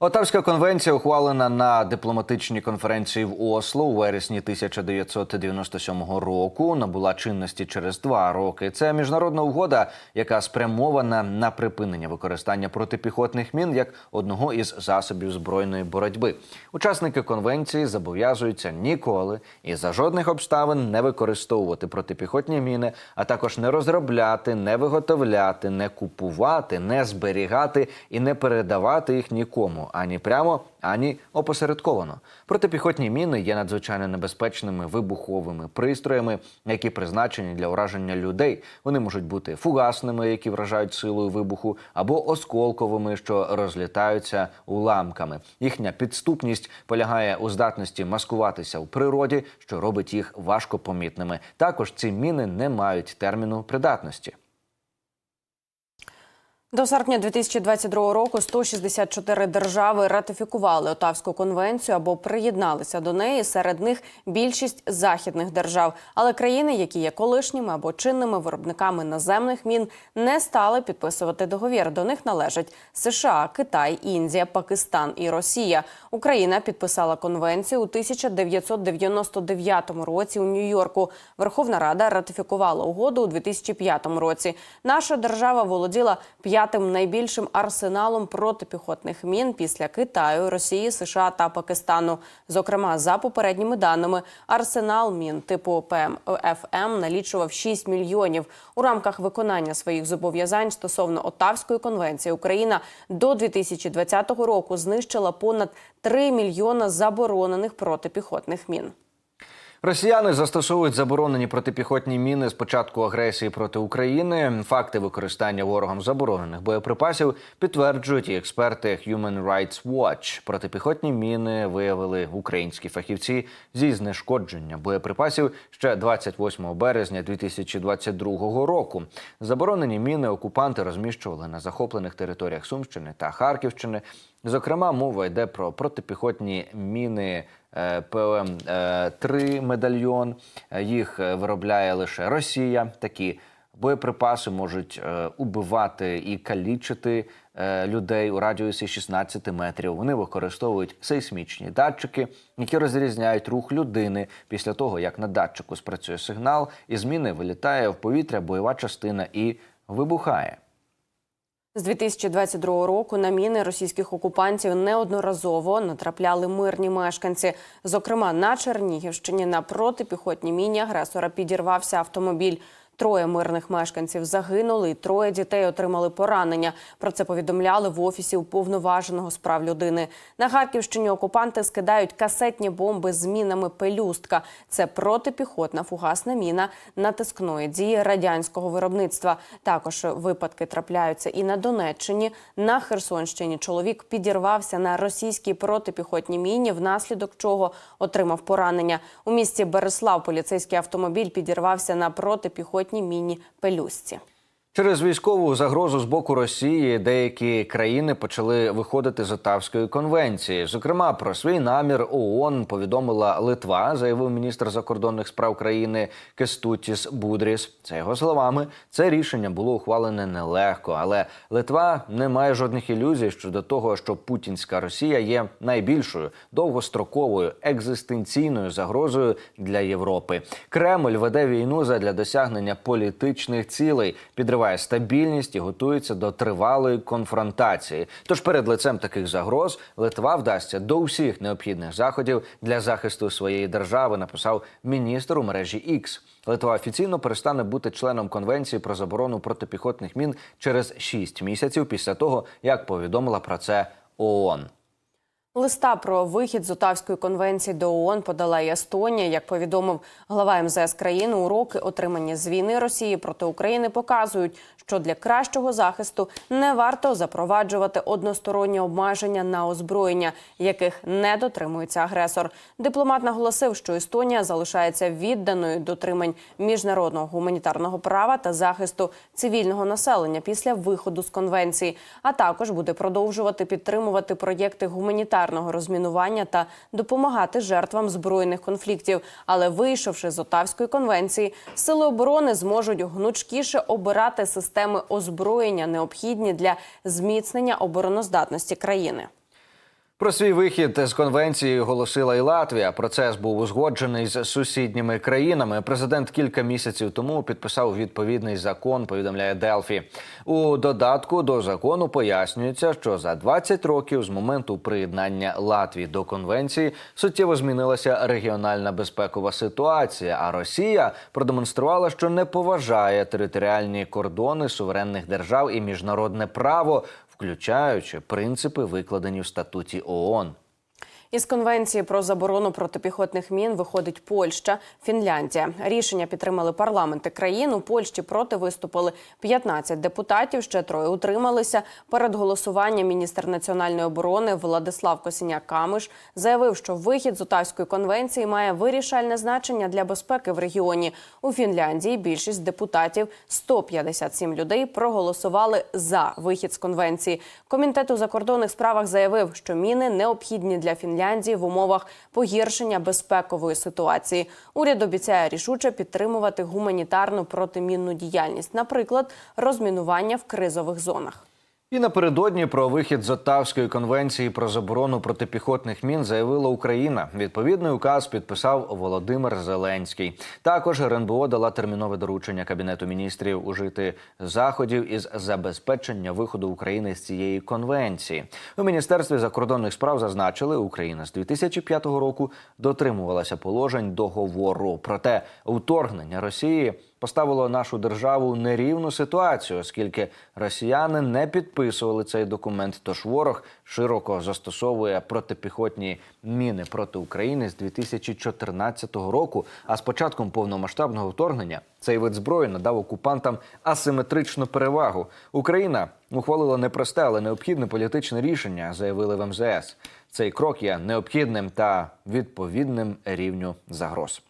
Отавська конвенція ухвалена на дипломатичній конференції в Осло у вересні 1997 року. Набула чинності через два роки. Це міжнародна угода, яка спрямована на припинення використання протипіхотних мін як одного із засобів збройної боротьби. Учасники конвенції зобов'язуються ніколи і за жодних обставин не використовувати протипіхотні міни, а також не розробляти, не виготовляти, не купувати, не зберігати і не передавати їх нікому ані прямо, ані опосередковано. Протипіхотні міни є надзвичайно небезпечними вибуховими пристроями, які призначені для ураження людей. Вони можуть бути фугасними, які вражають силою вибуху, або осколковими, що розлітаються уламками. Їхня підступність полягає у здатності маскуватися у природі, що робить їх важкопомітними. Також ці міни не мають терміну придатності. До серпня 2022 року 164 держави ратифікували Отавську конвенцію або приєдналися до неї. Серед них більшість західних держав. Але країни, які є колишніми або чинними виробниками наземних мін, не стали підписувати договір. До них належать США, Китай, Індія, Пакистан і Росія. Україна підписала конвенцію у 1999 році у Нью-Йорку. Верховна Рада ратифікувала угоду у 2005 році. Наша держава володіла п'ятим найбільшим арсеналом протипіхотних мін після Китаю, Росії, США та Пакистану. Зокрема, за попередніми даними, арсенал мін типу ПМФМ налічував 6 мільйонів. У рамках виконання своїх зобов'язань стосовно Отавської конвенції Україна до 2020 року знищила понад 3 мільйона заборонених протипіхотних мін. Росіяни застосовують заборонені протипіхотні міни з початку агресії проти України. Факти використання ворогом заборонених боєприпасів підтверджують і експерти Human Rights Watch. Протипіхотні міни виявили українські фахівці зі знешкодження боєприпасів ще 28 березня 2022 року. Заборонені міни окупанти розміщували на захоплених територіях Сумщини та Харківщини. Зокрема, мова йде про протипіхотні міни е, ПМ-3 медальйон. Е, Їх е, виробляє лише Росія. Такі боєприпаси можуть убивати і калічити людей у радіусі 16 метрів. Вони використовують сейсмічні датчики, які розрізняють рух людини після того, як на датчику спрацює сигнал, і з міни вилітає в повітря бойова частина і вибухає. З 2022 року на міни російських окупантів неодноразово натрапляли мирні мешканці. Зокрема, на Чернігівщині на протипіхотній міні агресора підірвався автомобіль. Троє мирних мешканців загинули, і троє дітей отримали поранення. Про це повідомляли в офісі уповноваженого з прав людини. На Харківщині окупанти скидають касетні бомби з мінами пелюстка. Це протипіхотна фугасна міна натискної дії радянського виробництва. Також випадки трапляються і на Донеччині. На Херсонщині чоловік підірвався на російській протипіхотній міні, внаслідок чого отримав поранення. У місті Береслав поліцейський автомобіль підірвався на протипіхотній міні пелюстці. Через військову загрозу з боку Росії деякі країни почали виходити з Отавської конвенції. Зокрема, про свій намір ООН повідомила Литва, заявив міністр закордонних справ країни Кестутіс Будріс. За його словами, це рішення було ухвалене нелегко, але Литва не має жодних ілюзій щодо того, що путінська Росія є найбільшою довгостроковою екзистенційною загрозою для Європи. Кремль веде війну задля досягнення політичних цілей, підриває стабільність і готується до тривалої конфронтації. Тож перед лицем таких загроз Литва вдасться до усіх необхідних заходів для захисту своєї держави. Написав міністр у мережі X. Литва офіційно перестане бути членом конвенції про заборону протипіхотних мін через 6 місяців після того, як повідомила про це ООН. Листа про вихід з Отавської конвенції до ООН подала і Естонія. Як повідомив глава МЗС країни, уроки, отримані з війни Росії проти України, показують, що для кращого захисту не варто запроваджувати односторонні обмеження на озброєння, яких не дотримується агресор. Дипломат наголосив, що Естонія залишається відданою дотримань міжнародного гуманітарного права та захисту цивільного населення після виходу з конвенції, а також буде продовжувати підтримувати проєкти гуманітарного розмінування та допомагати жертвам збройних конфліктів. Але вийшовши з Отавської конвенції, сили оборони зможуть гнучкіше обирати системи озброєння, необхідні для зміцнення обороноздатності країни. Про свій вихід з конвенції оголосила і Латвія. Процес був узгоджений з сусідніми країнами. Президент кілька місяців тому підписав відповідний закон. Повідомляє Делфі. У додатку до закону пояснюється, що за 20 років з моменту приєднання Латвії до конвенції суттєво змінилася регіональна безпекова ситуація. А Росія продемонструвала, що не поважає територіальні кордони суверенних держав і міжнародне право включаючи принципи, викладені в статуті ООН. Із конвенції про заборону протипіхотних мін виходить Польща, Фінляндія. Рішення підтримали парламенти країн. У Польщі проти виступили 15 депутатів. Ще троє утрималися. Перед голосуванням міністр національної оборони Владислав Косіняк-Камиш заявив, що вихід з Отавської конвенції має вирішальне значення для безпеки в регіоні. У Фінляндії більшість депутатів 157 людей проголосували за вихід з конвенції. Комітет у закордонних справах заявив, що міни необхідні для Фінляндії в умовах погіршення безпекової ситуації. Уряд обіцяє рішуче підтримувати гуманітарну протимінну діяльність, наприклад, розмінування в кризових зонах. І напередодні про вихід з Оттавської конвенції про заборону протипіхотних мін заявила Україна. Відповідний указ підписав Володимир Зеленський. Також РНБО дала термінове доручення кабінету міністрів ужити заходів із забезпечення виходу України з цієї конвенції. У міністерстві закордонних справ зазначили, Україна з 2005 року дотримувалася положень договору. Проте вторгнення Росії поставило нашу державу в нерівну ситуацію, оскільки росіяни не підписували цей документ. Тож ворог широко застосовує протипіхотні міни проти України з 2014 року. А з початком повномасштабного вторгнення цей вид зброї надав окупантам асиметричну перевагу. Україна ухвалила непросте, але необхідне політичне рішення, заявили в МЗС. Цей крок є необхідним та відповідним рівню загроз.